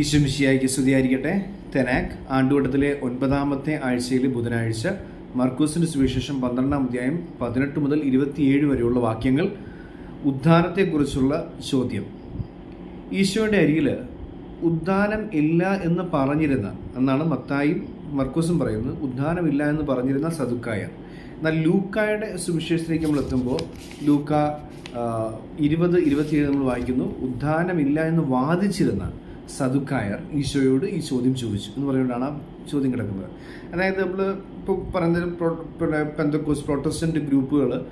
ഈശ്വമിശിയായിക്ക് സ്തുതിയായിരിക്കട്ടെ. തെനാക് ആണ്ടുവട്ടത്തിലെ ഒൻപതാമത്തെ ആഴ്ചയിലെ ബുധനാഴ്ച മർക്കൂസിന്റെ സുവിശേഷം പന്ത്രണ്ടാം അധ്യായം പതിനെട്ട് മുതൽ ഇരുപത്തിയേഴ് വരെയുള്ള വാക്യങ്ങൾ ഉദ്ധാനത്തെക്കുറിച്ചുള്ള ചോദ്യം. ഈശോയുടെ അരികിൽ ഉദ്ധാനം ഇല്ല എന്ന് പറഞ്ഞിരുന്ന എന്നാണ് മത്തായും മർക്കൂസും പറയുന്നത്. ഉദ്ധാനമില്ല എന്ന് പറഞ്ഞിരുന്ന സതുക്കായ എന്നാൽ ലൂക്കായുടെ സുവിശേഷത്തിലേക്ക് നമ്മൾ എത്തുമ്പോൾ ലൂക്ക ഇരുപത് ഇരുപത്തിയേഴ് നമ്മൾ വായിക്കുന്നു. ഉദ്ധാനമില്ല എന്ന് വാദിച്ചിരുന്ന സതുക്കായർ ഈശോയോട് ഈ ചോദ്യം ചോദിച്ചു എന്ന് പറയുകൊണ്ടാണ് ആ ചോദ്യം കിടക്കുന്നത്. അതായത് നമ്മൾ ഇപ്പോൾ പറയുന്ന പ്രോ- പിന്നെ പെന്തക്കോസ് പ്രൊട്ടസ്റ്റന്റ് ഗ്രൂപ്പുകൾ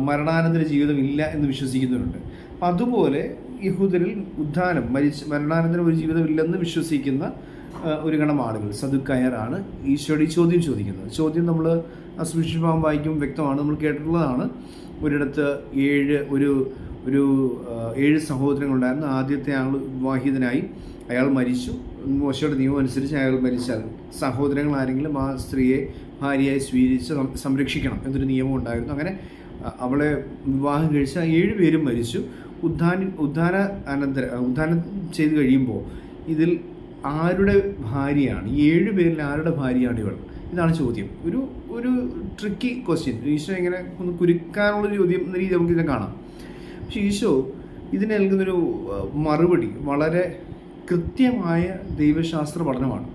മരണാനന്തര ജീവിതം ഇല്ല എന്ന് വിശ്വസിക്കുന്നവരുണ്ട്. അപ്പം അതുപോലെ യഹൂദരിൽ ഉദ്ധാനം മരിച്ച് മരണാനന്തരം ഒരു ജീവിതം ഇല്ലെന്ന് വിശ്വസിക്കുന്ന ഒരു ഗണം ആളുകൾ സതുക്കായറാണ് ഈശോയുടെ ഈ ചോദ്യം ചോദിക്കുന്നത്. ചോദ്യം നമ്മൾ അസുവിശേഷഭാവം വായിക്കുമ്പോൾ വ്യക്തമാണ്. നമ്മൾ കേട്ടിട്ടുള്ളതാണ്. ഒരിടത്ത് ഏഴ് ഒരു ഒരു ഏഴ് സഹോദരങ്ങളുണ്ടായിരുന്നു. ആദ്യത്തെ ആൾ വിവാഹിതനായി. അയാൾ മരിച്ചു. മോശയുടെ നിയമം അനുസരിച്ച് അയാൾ മരിച്ചാൽ സഹോദരങ്ങൾ ആരെങ്കിലും ആ സ്ത്രീയെ ഭാര്യയായി സ്വീകരിച്ച് സംരക്ഷിക്കണം എന്നൊരു നിയമം ഉണ്ടായിരുന്നു. അങ്ങനെ അവളെ വിവാഹം കഴിച്ച ഏഴ് പേരും മരിച്ചു. ഉദ്ധാന ഉദ്ധാന അനന്തര ഉദ്ധാനം ചെയ്ത് കഴിയുമ്പോൾ ഇതിൽ ആരുടെ ഭാര്യയാണ് ഈ ഏഴ് പേരിൽ ആരുടെ ഭാര്യയാണ് ഇവൾ? ഇതാണ് ചോദ്യം. ഒരു ഒരു ട്രിക്കി ക്വസ്റ്റ്യൻ ഈശോ എങ്ങനെ ഒന്ന് കുരുക്കാനുള്ള ചോദ്യം എന്ന രീതി നമുക്കിതിനെ കാണാം. പക്ഷെ ഈശോ ഇതിന് നൽകുന്നൊരു മറുപടി വളരെ കൃത്യമായ ദൈവശാസ്ത്ര പഠനമാണ്.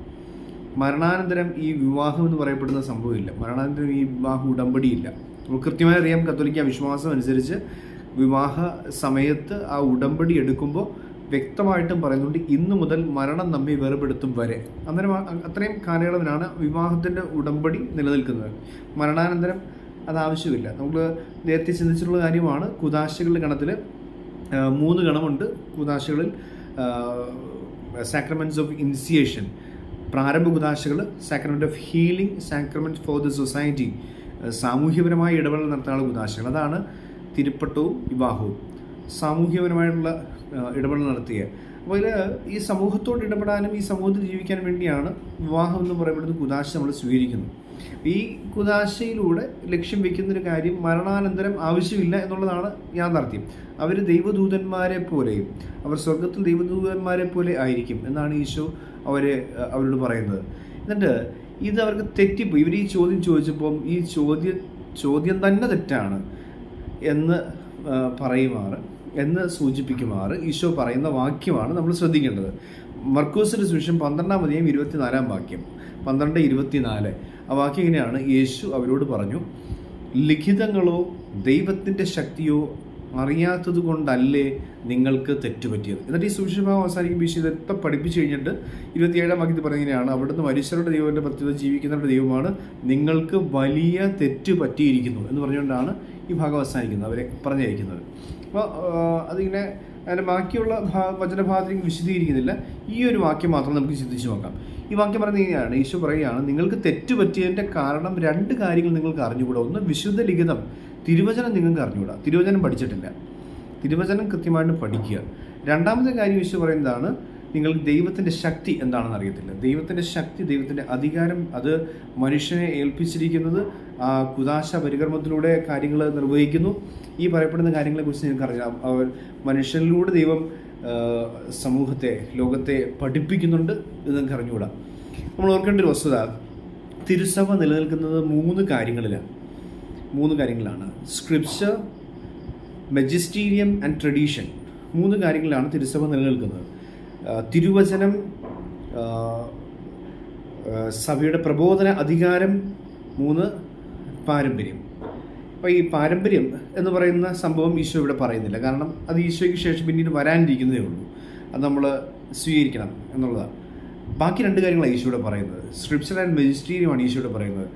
മരണാനന്തരം ഈ വിവാഹം എന്ന് പറയപ്പെടുന്ന സംഭവമില്ല. മരണാനന്തരം ഈ വിവാഹ ഉടമ്പടിയില്ല. നമുക്ക് കൃത്യമായി അറിയാം കത്തോലിക്ക വിശ്വാസം അനുസരിച്ച് വിവാഹ സമയത്ത് ആ ഉടമ്പടി എടുക്കുമ്പോൾ വ്യക്തമായിട്ടും പറയുന്നുണ്ട് ഇന്നു മുതൽ മരണം നമ്മെ വേർപെടുത്തും വരെ. അന്നേരം അത്രയും കാലയളവിനാണ് വിവാഹത്തിന്റെ ഉടമ്പടി നിലനിൽക്കുന്നത്. മരണാനന്തരം അത് ആവശ്യമില്ല. നമ്മൾ നേരത്തെ ചിന്തിച്ചിട്ടുള്ള കാര്യമാണ്. കുതാശകളുടെ ഗണത്തിൽ മൂന്ന് ഗണമുണ്ട്. കുതാശകളിൽ സാക്രമെന്റ്സ് ഓഫ് ഇനിസിയേഷൻ പ്രാരംഭ കുതാശകൾ sacrament of healing sacrament for the society സാമൂഹ്യപരമായ ഇടപെടൽ നടത്താനുള്ള കുതാശകൾ അതാണ് തിരുപ്പട്ടവും വിവാഹവും. സാമൂഹ്യപരമായിട്ടുള്ള ഇടപെടൽ നടത്തിയ. അപ്പോൾ ഇതിൽ ഈ സമൂഹത്തോട് ഇടപെടാനും ഈ സമൂഹത്തിൽ ജീവിക്കാനും വേണ്ടിയാണ് വിവാഹം എന്ന് പറയപ്പെടുന്ന കുതാശ നമ്മൾ സ്വീകരിക്കുന്നത്. ഈ കുതാശയിലൂടെ ലക്ഷ്യം വെക്കുന്ന ഒരു കാര്യം മരണാനന്തരം ആവശ്യമില്ല എന്നുള്ളതാണ് യാഥാർത്ഥ്യം. അവർ ദൈവദൂതന്മാരെ പോലെയും അവർ സ്വർഗത്തിൽ ദൈവദൂതന്മാരെ പോലെ ആയിരിക്കും എന്നാണ് ഈശോ അവരെ അവരോട് പറയുന്നത്. എന്നിട്ട് ഇത് അവർക്ക് തെറ്റിപ്പോയി. ഇവർ ഈ ചോദ്യം ചോദിച്ചപ്പോൾ ഈ ചോദ്യ ചോദ്യം തന്നെ തെറ്റാണ് എന്ന് പറയുമാറ്. എന്ന് സൂചിപ്പിക്കുമാറ് ഈശോ പറയുന്ന വാക്യമാണ് നമ്മൾ ശ്രദ്ധിക്കേണ്ടത്. മർക്കൂസിന്റെ സുവിശേഷം പന്ത്രണ്ടാം അധികം ഇരുപത്തിനാലാം വാക്യം. പന്ത്രണ്ട് ഇരുപത്തിനാല്. ആ വാക്യം ഇങ്ങനെയാണ്. യേശു അവരോട് പറഞ്ഞു ലിഖിതങ്ങളോ ദൈവത്തിന്റെ ശക്തിയോ അറിയാത്തത് കൊണ്ടല്ലേ നിങ്ങൾക്ക് തെറ്റുപറ്റിയത്. എന്നിട്ട് ഈ സുവിശേഷഭാവം അവസാനിക്കുമ്പോൾ ഈശോ ഇതൊക്കെ പഠിപ്പിച്ചു കഴിഞ്ഞിട്ട് ഇരുപത്തിയേഴാം വാക്യത്തിൽ പറയുന്നതിനാണ് അവിടുന്ന് മനുഷ്യരുടെ ദൈവത്തിന്റെ പ്രത്യേകത ജീവിക്കുന്നവരുടെ ദൈവമാണ് നിങ്ങൾക്ക് വലിയ തെറ്റ് പറ്റിയിരിക്കുന്നു എന്ന് പറഞ്ഞുകൊണ്ടാണ് ഈ ഭാഗം അവസാനിക്കുന്നത് അവരെ പറഞ്ഞയക്കുന്നത്. അപ്പോൾ അതിങ്ങനെ അതിന്റെ ബാക്കിയുള്ള ഭാ വചനഭാഗത്തേക്ക് വിശദീകരിക്കുന്നില്ല. ഈ ഒരു വാക്യം മാത്രം നമുക്ക് ചിന്തിച്ച് നോക്കാം. ഈ വാക്യം പറയുന്നത് ഇങ്ങനെയാണ്. ഈശോ പറയുകയാണ് നിങ്ങൾക്ക് തെറ്റുപറ്റിയതിന്റെ കാരണം രണ്ട് കാര്യങ്ങൾ നിങ്ങൾക്ക് അറിഞ്ഞുകൂടാ. ഒന്ന് വിശുദ്ധ ലിഖിതം. തിരുവചനം നിങ്ങൾക്ക് അറിഞ്ഞുകൂടാ. തിരുവചനം പഠിച്ചിട്ടില്ല. തിരുവചനം കൃത്യമായിട്ട് പഠിക്കുക. രണ്ടാമത്തെ കാര്യം ഈശോ പറയുന്നതാണ് നിങ്ങൾക്ക് ദൈവത്തിന്റെ ശക്തി എന്താണെന്ന് അറിയത്തില്ല. ദൈവത്തിന്റെ ശക്തി ദൈവത്തിന്റെ അധികാരം അത് മനുഷ്യനെ ഏൽപ്പിച്ചിരിക്കുന്നത് ആ കുതാശ പരികർമ്മത്തിലൂടെ കാര്യങ്ങൾ നിർവഹിക്കുന്നു. ഈ പറയപ്പെടുന്ന കാര്യങ്ങളെക്കുറിച്ച് നിങ്ങൾക്ക് അറിയാം. അവർ മനുഷ്യനിലൂടെ ദൈവം സമൂഹത്തെ ലോകത്തെ പഠിപ്പിക്കുന്നുണ്ട് എന്ന് നിങ്ങൾക്ക് അറിഞ്ഞുകൂടാ. നമ്മൾ ഓർക്കേണ്ട ഒരു വസ്തുത തിരുസഭ നിലനിൽക്കുന്നത് മൂന്ന് കാര്യങ്ങളിലാണ് മൂന്ന് കാര്യങ്ങളാണ്. സ്ക്രിപ്ചർ മെജിസ്റ്റീരിയം ആൻഡ് ട്രഡീഷൻ മൂന്ന് കാര്യങ്ങളിലാണ് തിരുസഭ നിലനിൽക്കുന്നത്. തിരുവചനം സഭയുടെ പ്രബോധന അധികാരം മൂന്ന് പാരമ്പര്യം. അപ്പോൾ ഈ പാരമ്പര്യം എന്ന് പറയുന്ന സംഭവം ഈശോ ഇവിടെ പറയുന്നില്ല. കാരണം അത് ഈശോയ്ക്ക് ശേഷം പിന്നീട് വരാനിരിക്കുന്നതേ ഉള്ളൂ. അത് നമ്മൾ സ്വീകരിക്കണം എന്നുള്ളതാണ്. ബാക്കി രണ്ട് കാര്യങ്ങളാണ് ഈശോയുടെ പറയുന്നത്. സ്ക്രിപ്ചർ ആൻഡ് മെജിസ്റ്റീരിയമാണ് ഈശോയുടെ പറയുന്നത്.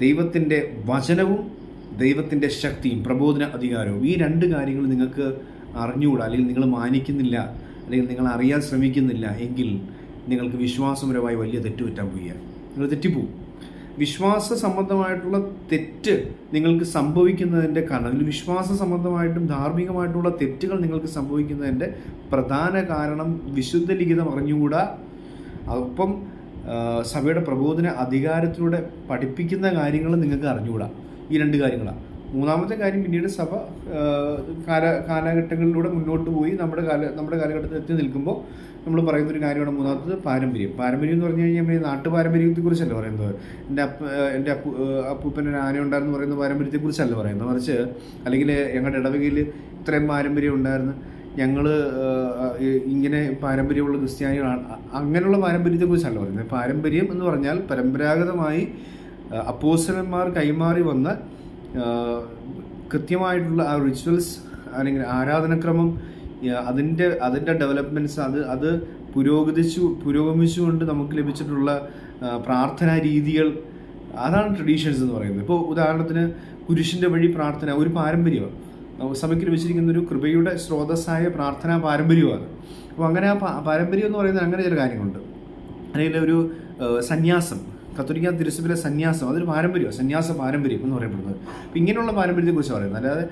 ദൈവത്തിന്റെ വചനവും ദൈവത്തിന്റെ ശക്തിയും പ്രബോധന അധികാരവും ഈ രണ്ട് കാര്യങ്ങൾ നിങ്ങൾക്ക് അറിഞ്ഞുകൂടാ. അല്ലെങ്കിൽ നിങ്ങൾ മാനിക്കുന്നില്ല. അല്ലെങ്കിൽ നിങ്ങൾ അറിയാൻ ശ്രമിക്കുന്നില്ല. എങ്കിൽ നിങ്ങൾക്ക് വിശ്വാസപരമായി വലിയ തെറ്റുപറ്റാൻ പോവുക നിങ്ങൾ തെറ്റിപ്പോവും. വിശ്വാസ സംബന്ധമായിട്ടുള്ള തെറ്റ് നിങ്ങൾക്ക് സംഭവിക്കുന്നതിന്റെ കാരണം അല്ലെങ്കിൽ വിശ്വാസ സംബന്ധമായിട്ടും ധാർമ്മികമായിട്ടുള്ള തെറ്റുകൾ നിങ്ങൾക്ക് സംഭവിക്കുന്നതിന്റെ പ്രധാന കാരണം വിശുദ്ധ ലിഖിതം അറിഞ്ഞുകൂടാ. ഒപ്പം സഭയുടെ പ്രബോധന അധികാരത്തിലൂടെ പഠിപ്പിക്കുന്ന കാര്യങ്ങൾ നിങ്ങൾക്ക് അറിഞ്ഞുകൂടാ. ഈ രണ്ട് കാര്യങ്ങളാണ് മൂന്നാമത്തെ കാര്യം പിന്നീട് സഭ കാല കാലഘട്ടങ്ങളിലൂടെ മുന്നോട്ട് പോയി നമ്മുടെ കാല നമ്മുടെ കാലഘട്ടത്തിൽ എത്തി നിൽക്കുമ്പോൾ നമ്മൾ പറയുന്ന ഒരു കാര്യമാണ് മൂന്നാമത്തത് പാരമ്പര്യം. പാരമ്പര്യം എന്ന് പറഞ്ഞു കഴിഞ്ഞാൽ നമ്മൾ നാട്ടു പാരമ്പര്യത്തെക്കുറിച്ചല്ല പറയുന്നത്? എന്റെ അപ്പ എന്റെ അപ്പു അപ്പൂപ്പന്റെ ഒരു ആന ഉണ്ടായിരുന്നു പറയുന്ന പാരമ്പര്യത്തെക്കുറിച്ചല്ല പറയുന്നത്? മറിച്ച് അല്ലെങ്കിൽ ഞങ്ങളുടെ ഇടവകയിൽ ഇത്രയും പാരമ്പര്യം ഉണ്ടായിരുന്നു. ഞങ്ങൾ ഇങ്ങനെ പാരമ്പര്യമുള്ള ക്രിസ്ത്യാനികളാണ്. അങ്ങനെയുള്ള പാരമ്പര്യത്തെക്കുറിച്ചല്ല പറയുന്നത്. പാരമ്പര്യം എന്ന് പറഞ്ഞാൽ പരമ്പരാഗതമായി ആ, കൈമാറി വന്ന കൃത്യമായിട്ടുള്ള ആ റിച്വൽസ് അല്ലെങ്കിൽ ആരാധനക്രമം അതിന്റെ അതിന്റെ ഡെവലപ്മെന്റ്സ് അത് അത് പുരോഗതിച്ചു പുരോഗമിച്ചുകൊണ്ട് നമുക്ക് ലഭിച്ചിട്ടുള്ള പ്രാർത്ഥനാ രീതികൾ അതാണ് ട്രഡീഷൻസ് എന്ന് പറയുന്നത്. ഇപ്പോൾ ഉദാഹരണത്തിന് കുരിശിന്റെ വഴി പ്രാർത്ഥന ഒരു പാരമ്പര്യമാണ്. സമയത്ത് ലഭിച്ചിരിക്കുന്ന ഒരു കൃപയുടെ സ്രോതസ്സായ പ്രാർത്ഥനാ പാരമ്പര്യമാണ്. അപ്പോൾ അങ്ങനെ ആ പാരമ്പര്യം എന്ന് പറയുന്നത് അങ്ങനെ ചില കാര്യങ്ങളുണ്ട്. അല്ലെങ്കിൽ ഒരു സന്യാസം കത്തോലിക്ക തിരുസഭയിലെ സന്യാസം അതൊരു പാരമ്പര്യമാണ്. സന്യാസ പാരമ്പര്യം എന്ന് പറയപ്പെടുന്നത്. അപ്പം ഇങ്ങനെയുള്ള പാരമ്പര്യത്തെക്കുറിച്ച് പറയുന്നത്. അല്ലാതെ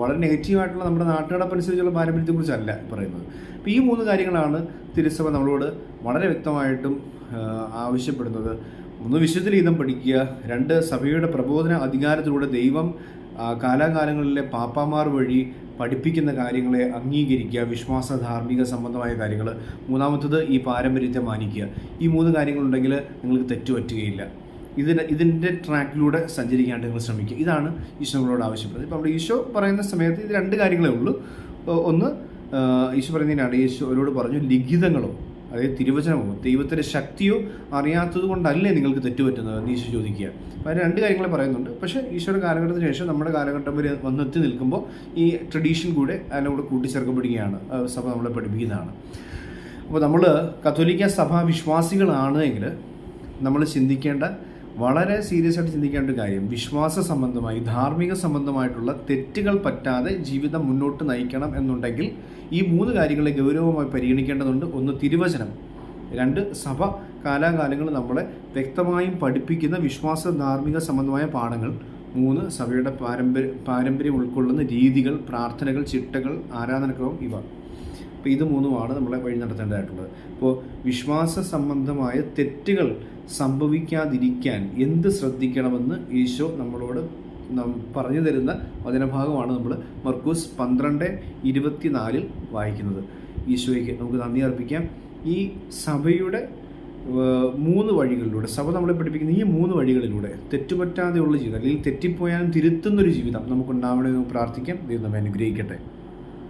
വളരെ നെഗറ്റീവായിട്ടുള്ള നമ്മുടെ നാട്ടുകടപ്പനുസരിച്ചുള്ള പാരമ്പര്യത്തെക്കുറിച്ചല്ല പറയുന്നത്. അപ്പോൾ ഈ മൂന്ന് കാര്യങ്ങളാണ് തിരുസഭ നമ്മളോട് വളരെ വ്യക്തമായിട്ടും ആവശ്യപ്പെടുന്നത്. ഒന്ന് വിശുദ്ധ ഗീതം പഠിക്കുക. രണ്ട് സഭയുടെ പ്രബോധന അധികാരത്തിലൂടെ ദൈവം കാലാകാലങ്ങളിലെ പാപ്പാമാർ വഴി പഠിപ്പിക്കുന്ന കാര്യങ്ങളെ അംഗീകരിക്കുക വിശ്വാസ ധാർമ്മിക സംബന്ധമായ കാര്യങ്ങൾ മൂന്നാമത്തത് ഈ പാരമ്പര്യത്തെ മാനിക്കുക. ഈ മൂന്ന് കാര്യങ്ങളുണ്ടെങ്കിൽ നിങ്ങൾക്ക് തെറ്റുപറ്റുകയില്ല. ഇതിന് ഇതിന്റെ ട്രാക്കിലൂടെ സഞ്ചരിക്കാണ്ട് നിങ്ങൾ ശ്രമിക്കുക. ഇതാണ് ഈശോ ആവശ്യപ്പെടുന്നത്. ഇപ്പോൾ നമ്മുടെ ഈശോ പറയുന്ന സമയത്ത് ഇത് രണ്ട് കാര്യങ്ങളേ ഉള്ളൂ. ഒന്ന് ഈശോ പറയുന്നതിനാണ് ഈശോ അവരോട് പറഞ്ഞു ലിഖിതങ്ങളോ അതായത് തിരുവചനമോ ദൈവത്തിന്റെ ശക്തിയോ അറിയാത്തത് കൊണ്ടല്ലേ നിങ്ങൾക്ക് തെറ്റുപറ്റുന്നത് എന്ന് ഈശോ ചോദിക്കുക. അപ്പോൾ അതിന് രണ്ട് കാര്യങ്ങളെ പറയുന്നുണ്ട്. പക്ഷേ ഈശോയുടെ കാലഘട്ടത്തിന് ശേഷം നമ്മുടെ കാലഘട്ടം വരെ വന്നെത്തി നിൽക്കുമ്പോൾ ഈ ട്രഡീഷൻ കൂടെ അതിനെ കൂടെ കൂട്ടിച്ചേർക്കപ്പെടുകയാണ്. സഭ നമ്മളെ പഠിപ്പിക്കുന്നതാണ്. അപ്പോൾ നമ്മൾ കത്തോലിക്ക സഭാ വിശ്വാസികളാണ് എങ്കിൽ നമ്മൾ ചിന്തിക്കേണ്ട വളരെ സീരിയസ് ആയിട്ട് ചിന്തിക്കേണ്ട ഒരു കാര്യം വിശ്വാസ സംബന്ധമായി ധാർമ്മിക സംബന്ധമായിട്ടുള്ള തെറ്റുകൾ പറ്റാതെ ജീവിതം മുന്നോട്ട് നയിക്കണം എന്നുണ്ടെങ്കിൽ ഈ മൂന്ന് കാര്യങ്ങളെ ഗൗരവമായി പരിഗണിക്കേണ്ടതുണ്ട്. ഒന്ന് തിരുവചനം. രണ്ട് സഭ കാലാകാലങ്ങൾ നമ്മളെ വ്യക്തമായും പഠിപ്പിക്കുന്ന വിശ്വാസ ധാർമ്മിക സംബന്ധമായ പാഠങ്ങൾ. മൂന്ന് സഭയുടെ പാരമ്പര്യ പാരമ്പര്യം ഉൾക്കൊള്ളുന്ന രീതികൾ പ്രാർത്ഥനകൾ ചിട്ടകൾ ആരാധനക്രമം ഇവ. അപ്പോൾ ഇത് മൂന്നുമാണ് നമ്മളെ വഴി നടത്തേണ്ടതായിട്ടുള്ളത്. അപ്പോൾ വിശ്വാസ സംബന്ധമായ തെറ്റുകൾ സംഭവിക്കാതിരിക്കാൻ എന്ത് ശ്രദ്ധിക്കണമെന്ന് ഈശോ നമ്മളോട് പറഞ്ഞു തരുന്ന വചനഭാഗമാണ് നമ്മൾ മർക്കൂസ് പന്ത്രണ്ട് ഇരുപത്തിനാലിൽ വായിക്കുന്നത്. ഈശോയ്ക്ക് നമുക്ക് നന്ദി അർപ്പിക്കാം. ഈ സഭയുടെ മൂന്ന് വഴികളിലൂടെ സഭ നമ്മളെ പഠിപ്പിക്കുന്ന ഈ മൂന്ന് വഴികളിലൂടെ തെറ്റുപറ്റാതെയുള്ള ജീവിതം അല്ലെങ്കിൽ തെറ്റിപ്പോയാലും തിരുത്തുന്നൊരു ജീവിതം നമുക്കുണ്ടാവണമെന്ന് പ്രാർത്ഥിക്കാം. ദൈവം നമ്മെ അനുഗ്രഹിക്കട്ടെ.